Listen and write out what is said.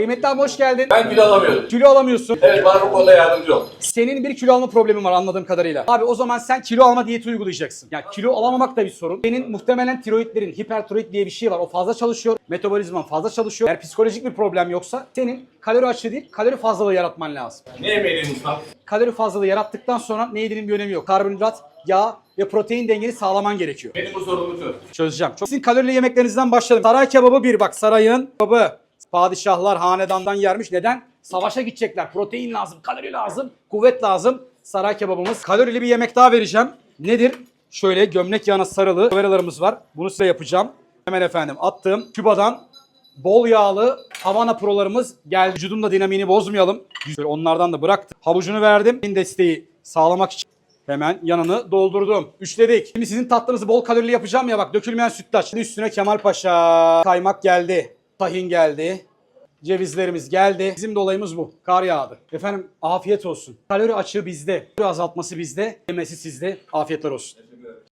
Kıymetli abi hoş geldin. Ben kilo alamıyorum. Kilo alamıyorsun. Evet bana bu konuda yardımcı ol. Senin bir kilo alma problemin var anladığım kadarıyla. Abi o zaman sen kilo alma diyeti uygulayacaksın. Ya kilo alamamak da bir sorun. Senin muhtemelen tiroidlerin, hipertiroid diye bir şey var. O fazla çalışıyor. Metabolizman fazla çalışıyor. Eğer psikolojik bir problem yoksa senin kalori açığı değil, kalori fazlalığı yaratman lazım. Ne yemeğini ustam? Kalori fazlalığı yarattıktan sonra ne yediğinin bir önemi yok. Karbonhidrat, yağ ve protein dengeni sağlaman gerekiyor. Benim bu sorumu çöz. Çözeceğim. Çok sizin kalorili yemeklerinizden başlayalım. Saray kebabı bir bak sarayın kebabı. Padişahlar hanedandan yermiş. Neden? Savaşa gidecekler. Protein lazım, kalori lazım, kuvvet lazım. Saray kebabımız. Kalorili bir yemek daha vereceğim. Nedir? Şöyle gömlek yağına sarılı kaveralarımız var. Bunu size yapacağım. Hemen efendim attım. Küba'dan bol yağlı Havana prolarımız geldi. Vücudun da dinamiğini bozmayalım. Şöyle onlardan da bıraktım. Havucunu verdim. Desteği sağlamak için. Hemen yanını doldurdum. Üçledik. Şimdi sizin tatlınızı bol kalorili yapacağım ya bak dökülmeyen sütlaç. Şimdi üstüne Kemal Paşa. Kaymak geldi. Tahin geldi. Cevizlerimiz geldi. Bizim de olayımız bu. Kar yağdı. Efendim afiyet olsun. Kalori açığı bizde. Kalori azaltması bizde. Yemesi sizde. Afiyetler olsun.